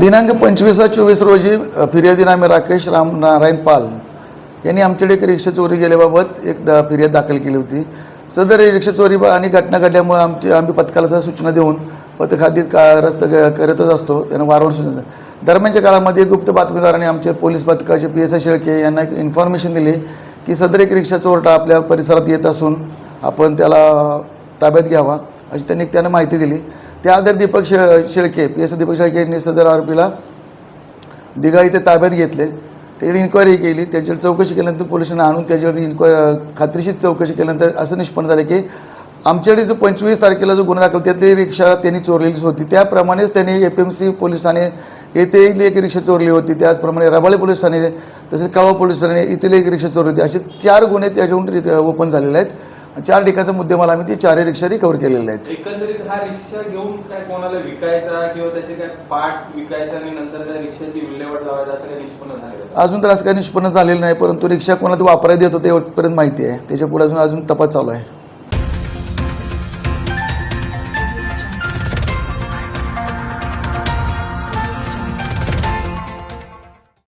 दिनांक पंचवीस चोवीस रोजी फिर्यादीन आम्ही राकेश राम नारायण पाल यांनी आमच्याकडे एक रिक्षा चोरी गेल्याबाबत एक द फिर्याद दाखल केली होती. सदर रिक्षा चोरी आणि घटना घडल्यामुळे आमची आम्ही पथकाला सूचना देऊन पथखाद्यीत का रस्त करतच असतो त्यांना वारंवार सूचना दरम्यानच्या काळामध्ये गुप्त बातमीदाराने आमचे पोलीस पथकाचे पी एस आय शेळके यांना एक इन्फॉर्मेशन दिली की सदर एक रिक्षा चोरटा आपल्या परिसरात येत असून आपण त्याला ताब्यात घ्यावा अशी त्यांनी त्यांना माहिती दिली. त्या दीपक शे शेळके पी एस दीपक शेळके यांनी सदर आरोपीला दिघा इथे ताब्यात घेतले. त्यांनी इन्क्वायरी केली. त्याच्यावर चौकशी केल्यानंतर पोलिसांना आणून त्याच्यावर इन्क्वाय खात्रीशीर चौकशी केल्यानंतर असं निष्पन्न झालं की आमच्याकडे जो पंचवीस तारखेला जो गुन्हा दाखल त्यातली रिक्षा त्यांनी चोरलेलीच होती. त्याप्रमाणेच त्यांनी एफ एम सी पोलिसाने येथे एक रिक्षा चोरली होती. त्याचप्रमाणे रबाळे पोलीस ठाणे तसेच कळवा पोलीस ठाणे इथेही एक रिक्षा चोरली होती. असे चार गुन्हे त्याच्याकडून ओपन झालेले आहेत. चार ठिकाणचा मुद्देमाल आम्ही ते चारही रिक्षा रिकवर केलेले आहेत. एकंदरीत हा रिक्षा घेऊन काय कोणाला विकायचा किंवा त्याचे काय पार्ट विकायचा आणि नंतर त्या रिक्षाची विल्हेवाट लावायचा असं काही निष्पन्न झालं का? अजून तर असं काही निष्पन्न झालेलं नाही परंतु रिक्षा कोणाला वापरायला देत होते एवढपर्यंत माहिती आहे. त्याच्या पुढे अजून अजून तपास चालू आहे.